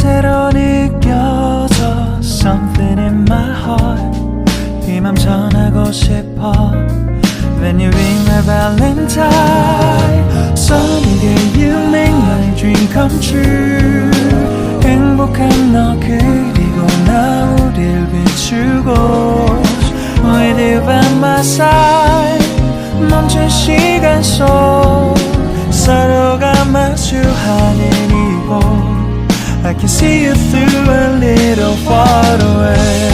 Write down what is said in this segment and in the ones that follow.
새로 느껴져 Something in my heart 이맘 전하고 싶어 When you ring my valentine Sunny day you make my dream come true 행복한 너 그리고 나 우릴 비추고 With you by my side 멈춘 시간 속 서로가 마주하는 이곳 I can see you through a little far away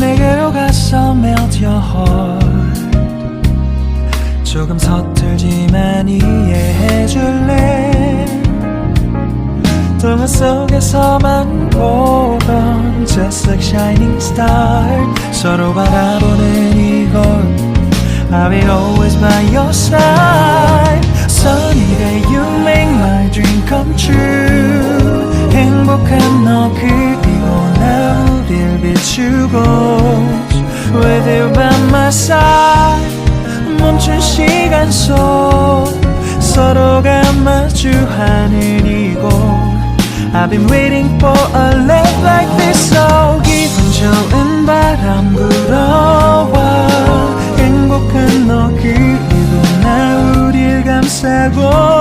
내게로 가서 melt your heart 조금 서툴지만 이해해줄래 동화 속에서만 보던 Just like shining star 서로 바라보는 이곳 I will always by your side Sunny day you make my dream come true 행복한 너 그리고 나 우릴 비추고 With you by my side 멈춘 시간 속 서로가 마주하는 이곳 I've been waiting for a love like this So 기분 좋은 바람 불어와 행복한 너 그리고 나 우릴 감싸고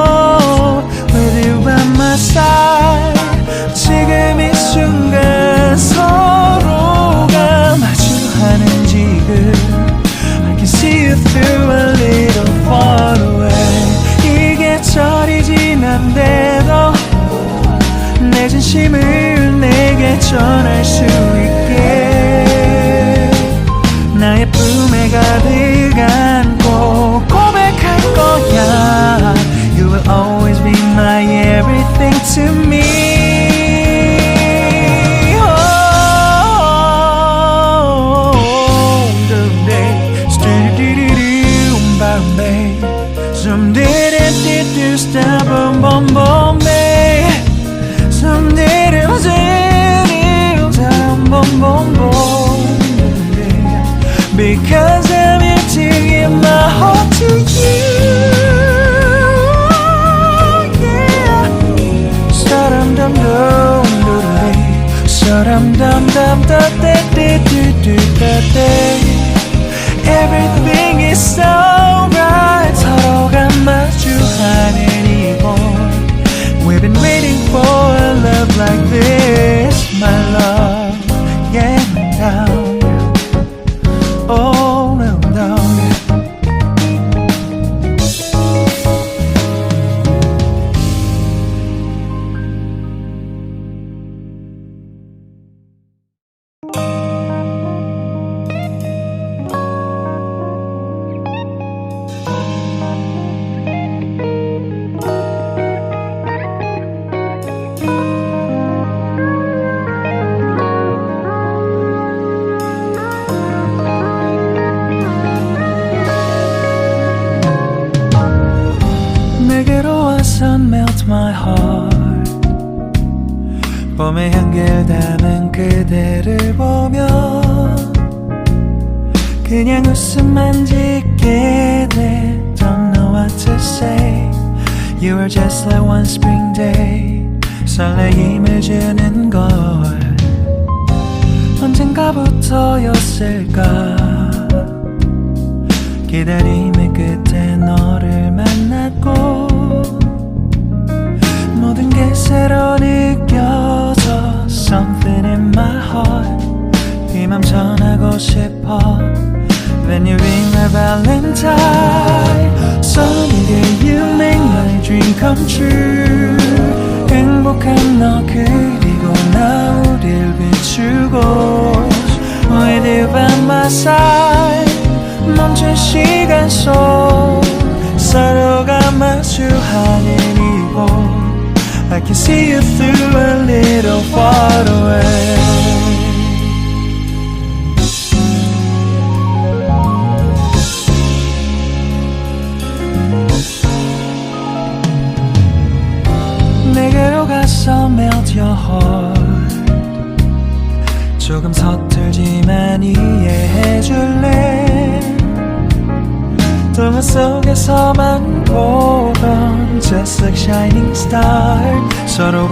진심을 내게 전할 수 있게 나의 품에 가득 안고 고백할 거야 You will always be my everything to me Oh, someday. Someday, stop, boom, boom, Because I'm here to give my heart to you. Yeah. Everything is so 봄의 향기를 담은 그대를 보며 그냥 웃음만 짓게 돼 Don't know what to say You are just like one spring day 설레임을 주는 걸 언젠가부터였을까 기다림 이맘 전하고 싶어 When you ring my valentine Sunny day you make my dream come true 행복한 너 그리고 나 우릴 비추고 my side 멈춘 시간 속 서로가 마주하는 이곳 I can see you through a little far away 서툴지만 이해해줄래? 동화 속에서만 보던 Just like shining star 서로가